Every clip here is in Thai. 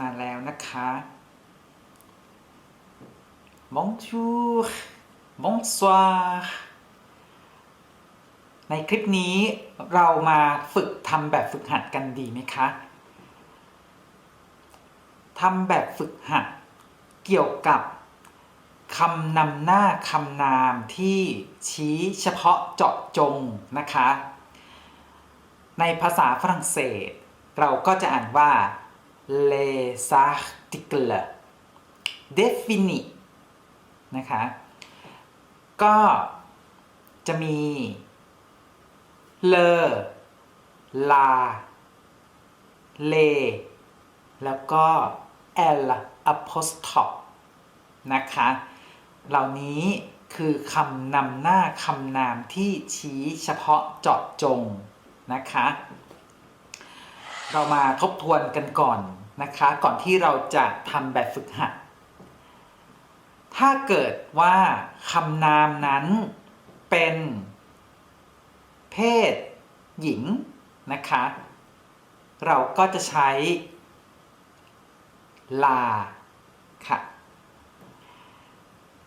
มาแล้วนะคะ Bonjour Bonsoir ในคลิปนี้เรามาฝึกทำแบบฝึกหัดกันดีไหมคะทำแบบฝึกหัดเกี่ยวกับคำนำหน้าคำนามที่ชี้เฉพาะเจาะจงนะคะ ในภาษาฝรั่งเศส เราก็จะอ่านว่า les articles définis นะคะ ก็จะมี le la le แล้วก็ l apostrophe นะคะ เหล่านี้คือคำนำหน้าคำนามที่ชี้เฉพาะเจาะจงนะคะ เรามาทบทวนกันก่อน นะคะ ก่อนที่เราจะทำแบบฝึกหัด ถ้าเกิดว่าคำนามนั้นเป็น เพศ หญิงนะคะ เราก็จะใช้ ลา ค่ะ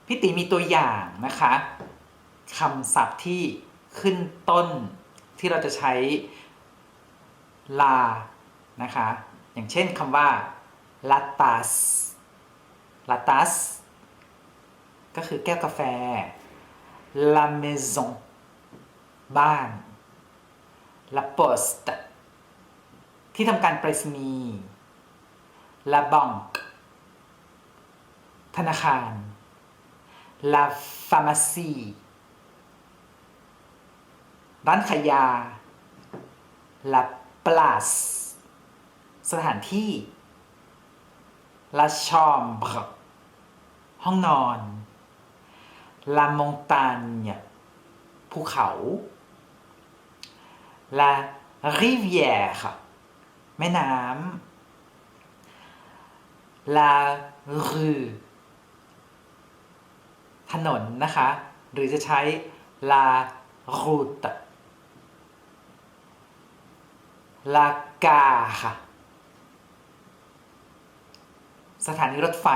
พี่ติมีตัวอย่างนะคะคำศัพท์ที่ขึ้นต้นที่เราจะใช้ลานะคะ อย่างเช่นคำว่า latas latas ก็คือแก้วกาแฟ la maison บ้าน la poste ที่ทำการไปรษณีย์ la banque ธนาคาร la pharmacie ร้านขายยา la place สถานที่ la chambre ห้องนอน la montagne ภูเขา la rivière แม่น้ำ la rue ถนนนะคะ หรือจะใช้ la route la gare สถานีรถไฟ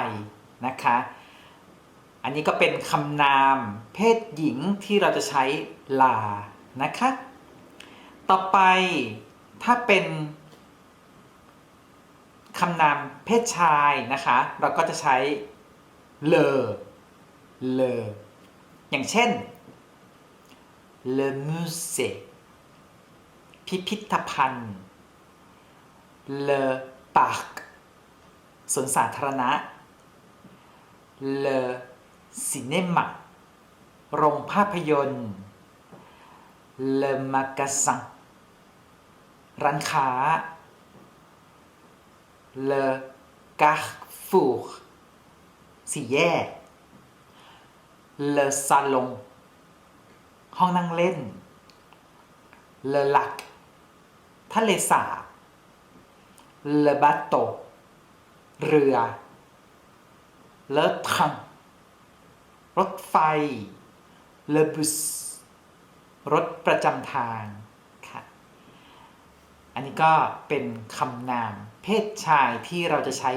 นะคะ อันนี้ก็เป็นคำนามเพศหญิงที่เราจะใช้ลานะคะ ต่อไปถ้าเป็นคำนามเพศชายนะคะ เราก็จะใช้เลอเลออย่างเช่น le musée พิพิธภัณฑ์ le parc สวนสาธารณะ le cinéma โรงภาพยนตร์ le magasin ร้านค้า le carrefour สี่แยก le salon ห้องนั่งเล่น le lac ทะเลสาบ le bateau เรือ le train รถไฟ le bus รถประจำทางค่ะ อันนี้ก็เป็นคำนาม เพศชายที่เราจะใช้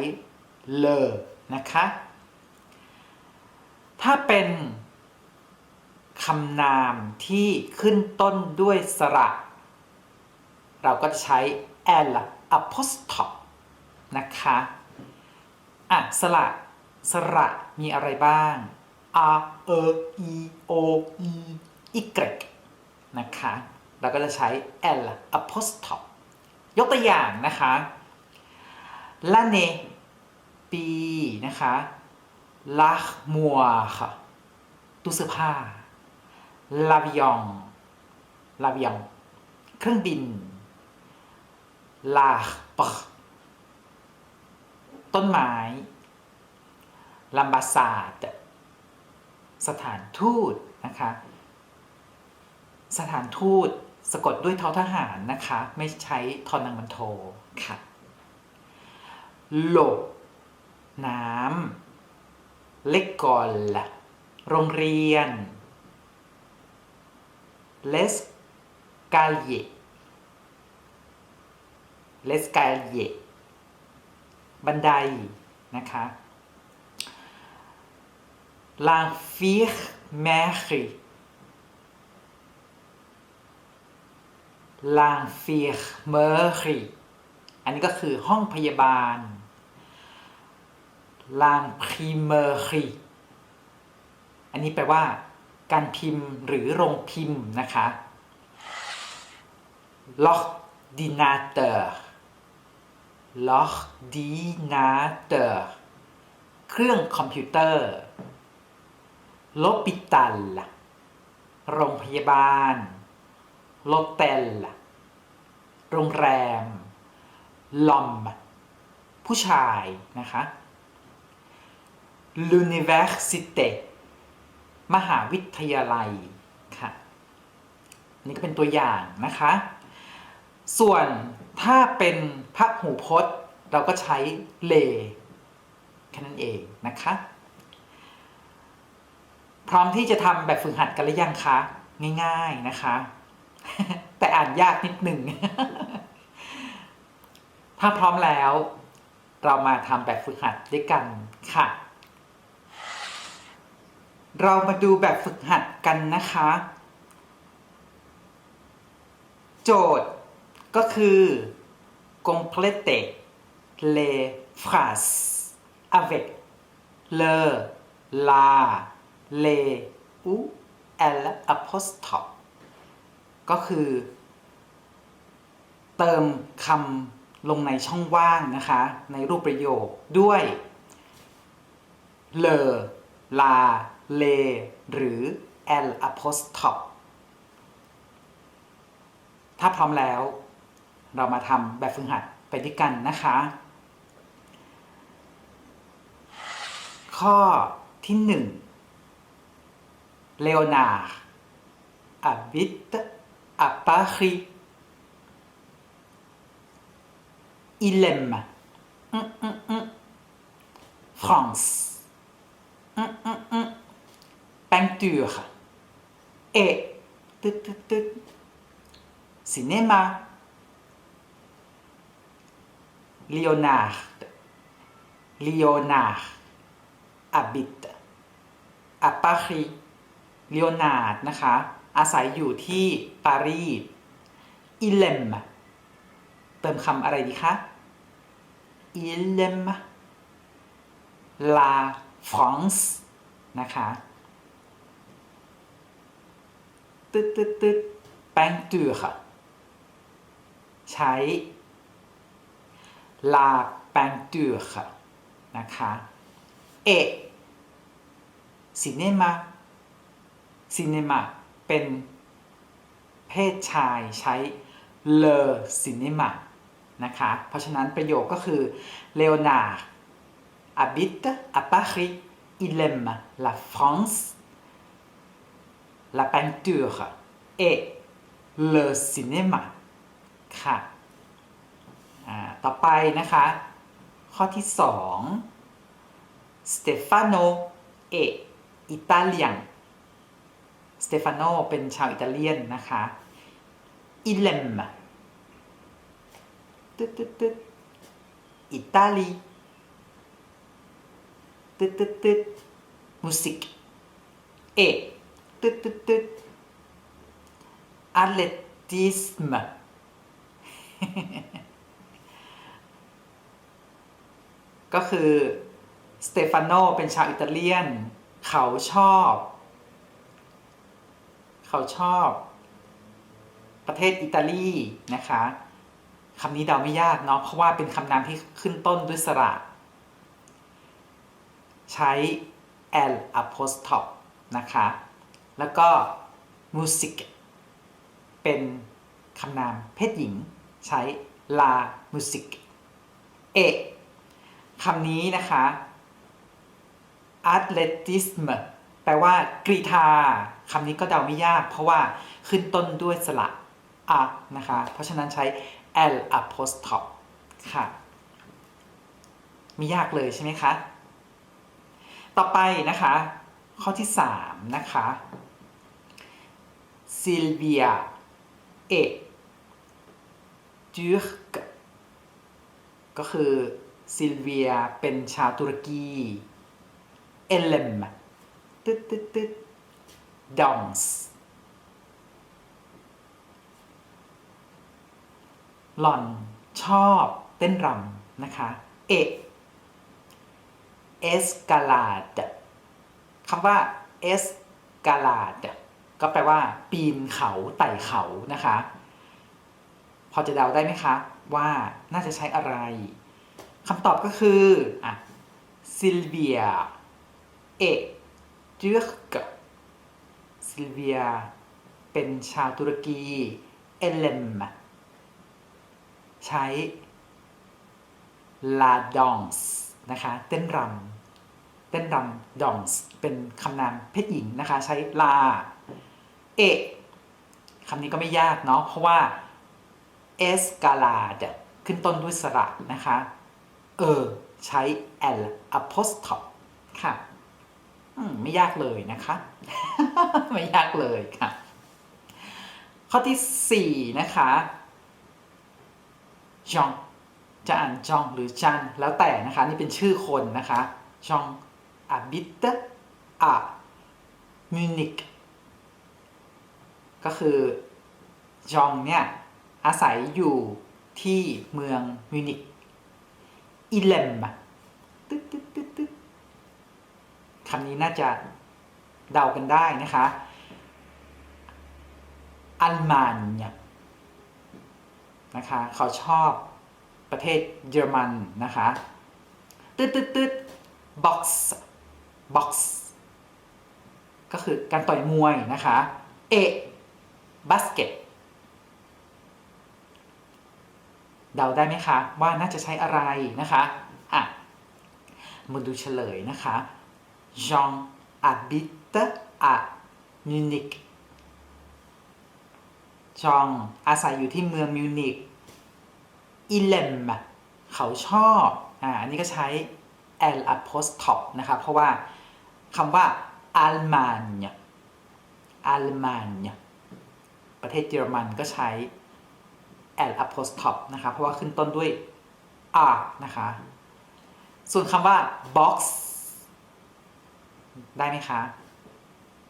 เลอนะคะ ถ้าเป็นคำนามที่ขึ้นต้นด้วยสระ เราก็จะใช้ l apostrophe นะคะ อะสระสระมีอะไรบ้าง a e i o e y นะคะ เราก็จะใช้ l apostrophe ยกตัวอย่างนะคะ l'année ปีนะคะ l'armoire ค่ะตู้เสื้อผ้า l'avion l'avion เครื่องบิน l'arbre ต้นไม้ l'ambassade สถานทูตนะคะ สถานทูตสะกดด้วยทอทหารนะคะ ไม่ใช้ทอนังมันโทค่ะโลบน้ำเล็กกอลโรงเรียนเลสกาเยเลสกาเย บันไดนะคะ l'infirmerie l'infirmerie อันนี้ก็คือห้องพยาบาล l'imprimerie อันนี้แปลว่า การพิมพ์หรือโรงพิมพ์นะคะ l'ordinateur l'ordinateur เครื่องคอมพิวเตอร์ l'hôpital โรงพยาบาล l'hôtel โรงแรม l'homme ผู้ชายนะคะ l'université มหาวิทยาลัยค่ะนนี้ก็เป็นตัวอย่างนะคะ ส่วน ถ้าเป็นพระหูพจน์ เราก็ใช้เลแค่นั้นเองนะคะ พร้อมที่จะทำแบบฝึกหัดกันหรือยังคะ ง่าย ๆนะคะ แต่อ่านยากนิดหนึ่ง ถ้าพร้อมแล้ว เรามาทำแบบฝึกหัดด้วยกันค่ะ เรามาดูแบบฝึกหัดกันนะคะ โจทย์ ก็คือ compléter les phrases avec le la les ou l apostrophe ก็คือ เติมคำลงในช่องว่างนะคะ ในรูปประโยคด้วย le la le หรือ l apostrophe ถ้าพร้อมแล้ว เรามาทำแบบฝึกหัดไปด้วยกันนะคะ ข้อที่หนึ่งเลโอนาร์ดอาบิตอาปารีอิเลมฟรานซ์แปงตูร์เอตึ๊ดตึ๊ดตึ๊ดซีเนมา Léonard Léonard habite à Paris Léonard นะคะ อาศัยอยู่ที่ปารีส il aime เติมคำอะไรดีคะ il aime la France นะคะตึ๊ดตึ๊ดตึ๊ด peinture ใช้ la peinture นะคะ et cinéma cinéma เป็นเพศชายใช้ le cinéma นะคะ เพราะฉะนั้นประโยคก็คือ Léonard habite à Paris il aime la France la peinture et le cinéma ค่ะอ่าต่อ ต่อไปนะคะ ข้อที่ 2 Stefano è Italian สเตฟานโนเป็นชาวอิตาเลียนนะคะอิเลมตึ๊ดตึ๊ดตึ๊ดอิตาลีตึ๊ดตึ๊ดตึ๊ดมูสิกเอตึ๊ดตึ๊ดตึ๊ดอาร์เลติสม ก็คือสเตฟานโนเป็นชาวอิตาเลียน เขาชอบ เขาชอบ ประเทศอิตาลีนะคะคำนี้เดาไม่ยากเนาะเพราะว่าเป็นคำนามที่ขึ้นต้นด้วยสระ ใช้ l apostrophe นะคะ แล้วก็ music เป็นคำนามเพศหญิง ใช้ la music เอ คำนี้นะคะ atletism แปลว่ากรีธาคำนี้ก็เดาไม่ยาก เพราะว่าขึ้นต้นด้วยสระอะนะคะ เพราะฉะนั้นใช้ l apostrophe ค่ะ ไม่ยากเลยใช่ไหมคะ ต่อไปนะคะ ข้อที่ 3 นะคะ Sylvia et Turc ก็คือ ซิลเวียเป็นชาวตุรกีเอเลมตึ๊ดตึ๊ดตึ๊ดดองส์หล่อนชอบเต้นรำนะคะเอเอสกาลาดคำว่าเอสกาลาดก็แปลว่า ปีนเขาไต่เขานะคะ พอจะเดาได้ไหมคะ ว่าน่าจะใช้อะไร คำตอบก็คืออะซิลเวียเอจูกซิลเวียเป็นชาวตุรกีเอเลมใช้ลาดองส์นะคะเต้นรำเต้นรำดองส์เป็นคำนามเพศหญิงนะคะ ใช้ลาเอคำนี้ก็ไม่ยากเนาะเพราะว่าเอสกาลาดขึ้นต้นด้วยสระนะคะ เออ ใช้ l apostrophe ค่ะไม่ยากเลยนะคะ ไม่ยากเลยค่ะ ข้อที่ 4 นะคะจองจะอ่านจองหรือจันแล้วแต่นะคะ นี่เป็นชื่อคนนะคะจอง habite à Munich ก็คือจองเนี่ย อาศัยอยู่ที่เมืองมิวนิก อิเลมตึ๊ดตึ๊ดตึ๊ดตึ๊ดคำนี้น่าจะเดากันได้นะคะ อัลมานเนี่ยนะคะเขาชอบประเทศเยอรมันนะคะตึ๊ดตึ๊ดตึ๊ดบ็อกซ์บ็อกซ์ก็คือการต่อยมวยนะคะ เอ บาสเกต เดาได้ไหมคะ ว่าน่าจะใช้อะไรนะคะอะมาดูเฉลยนะคะ Jean habite à Munich จองอาศัยอยู่ที่เมืองมิวนิกอิเลมเขาชอบอ่าอันนี้ก็ใช้ l apostop นะคะเพราะว่าคำว่าอัลมานอัลมานประเทศเยอรมันก็ใช้ l apostrophe นะคะเพราะว่าขึ้นต้นด้วย r นะคะ ส่วนคำว่า box ได้ไหมคะ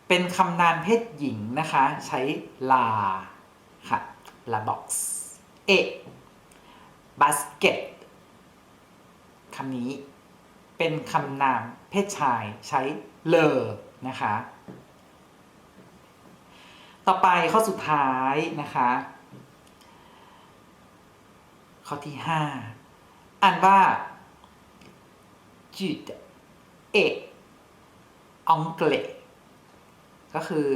เป็นคำนามเพศหญิงนะคะ ใช้ลาค่ะลา box เอ basket คำนี้เป็นคำนามเพศชายใช้เลอนะคะ ต่อไปข้อสุดท้ายนะคะ ข้อที่5อ่านว่า jude เออังกฤษก็คือ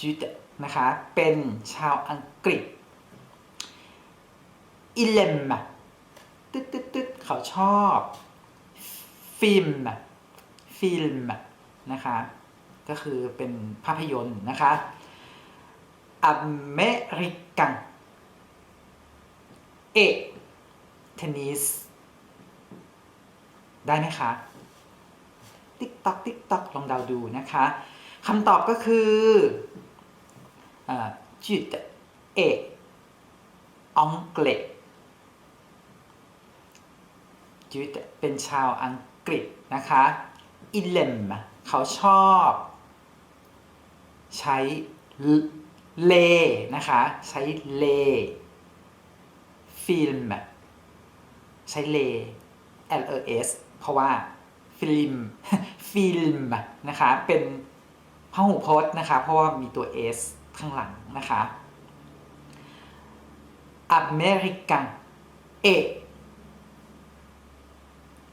jude นะคะ เป็นชาวอังกฤษอิเลมตึ๊ดตึ๊ดตึ๊ดเขาชอบ ฟิล์มฟิล์มนะคะ ก็คือเป็นภาพยนตร์นะคะอเมริกันเอ นนิสได้ไหมคะติ๊กต๊อกติ๊กต๊อกลองเดาดูนะคะคำตอบก็คือจุดเออังกฤษจุดเป็นชาวอังกฤษนะคะอิเลมเขาชอบ ใช้เลนะคะ ใช้เลฟิล์ม ใช้เล L E S เพราะว่าฟิล์มฟิล์มนะคะ เป็นพหูพจน์นะคะ เพราะว่ามีตัว S ข้างหลังนะคะอเมริกันเอ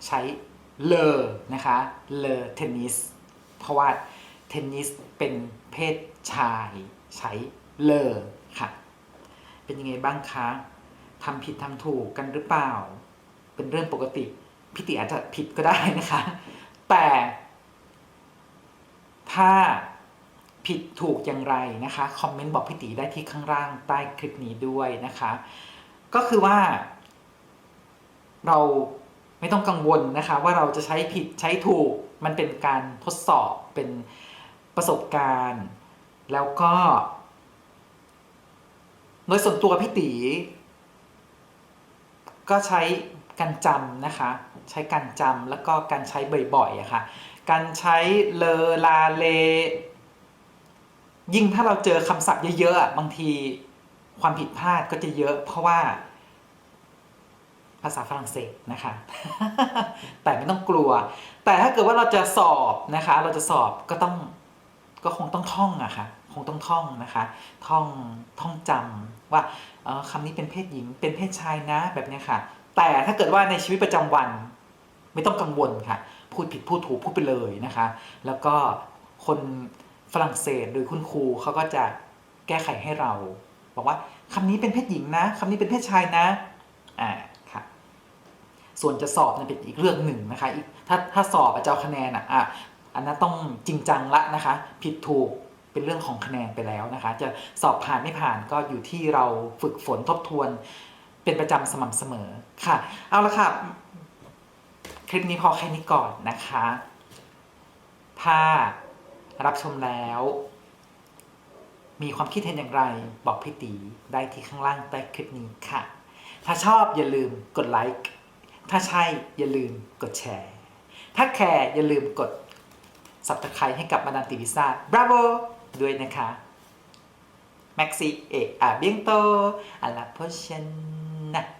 ใช้เลอนะคะเลอเทนนิสเพราะว่าเทนนิสเป็นเพศชายใช้เลอค่ะ เป็นยังไงบ้างคะทำผิดทำถูกกันหรือเปล่า เป็นเรื่องปกติพิติอาจจะผิดก็ได้นะคะ แต่ ถ้าผิดถูกอย่างไรนะคะคอมเมนต์บอกพี่ตีได้ที่ข้างล่างใต้คลิปนี้ด้วยนะคะ ก็คือว่า เราไม่ต้องกังวลนะคะ ว่าเราจะใช้ผิดใช้ถูกมันเป็นการทดสอบเป็นประสบการณ์ แล้วก็โดยส่วนตัวพี่ตีก็ใช้ การจำนะคะ ใช้การจำแล้วก็การใช้บ่อยๆอะค่ะการใช้เลอลาเล ยิ่งถ้าเราเจอคำศัพท์เยอะๆบางทีความผิดพลาดก็จะเยอะ เพราะว่าภาษาฝรั่งเศสนะคะ แต่ไม่ต้องกลัว แต่ถ้าเกิดว่าเราจะสอบนะคะ เราจะสอบก็ต้องก็คงต้องท่องอะค่ะ คงต้องท่องนะคะ ท่องท่องจำว่าเอ่อคำนี้เป็นเพศหญิง เป็นเพศชายนะแบบนี้ค่ะ แต่ถ้าเกิดว่าในชีวิตประจำวันไม่ต้องกังวลค่ะ พูดผิดพูดถูกพูดไปเลยนะคะ แล้วก็คนฝรั่งเศสหรือคุณครูเขาก็จะแก้ไขให้เรา บอกว่าคำนี้เป็นเพศหญิงนะคำนี้เป็นเพศชายนะอ่าค่ะส่วนจะสอบเนี่ยเป็นอีกเรื่องหนึ่งนะคะอีกถ้าถ้าสอบอะจะเอาคะแนนอะอะอันนั้นต้องจริงจังละนะคะ ผิดถูกเป็นเรื่องของคะแนนไปแล้วนะคะ จะสอบผ่านไม่ผ่านก็อยู่ที่เราฝึกฝนทบทวน เป็นประจำสม่ำเสมอค่ะ เอาละค่ะ คลิปนี้พอแค่นี้ก่อนนะคะ ถ้ารับชมแล้ว มีความคิดเห็นอย่างไร บอกพี่ตีได้ที่ข้างล่างใต้คลิปนี้ค่ะ ถ้าชอบอย่าลืมกดไลค์ ถ้าใช่อย่าลืมกดแชร์ ถ้าแคร์อย่าลืมกด subscribe ให้กับมาดามตีพิซ่า bravo ด้วยนะคะ Maxi เอกอาเบียงโต อ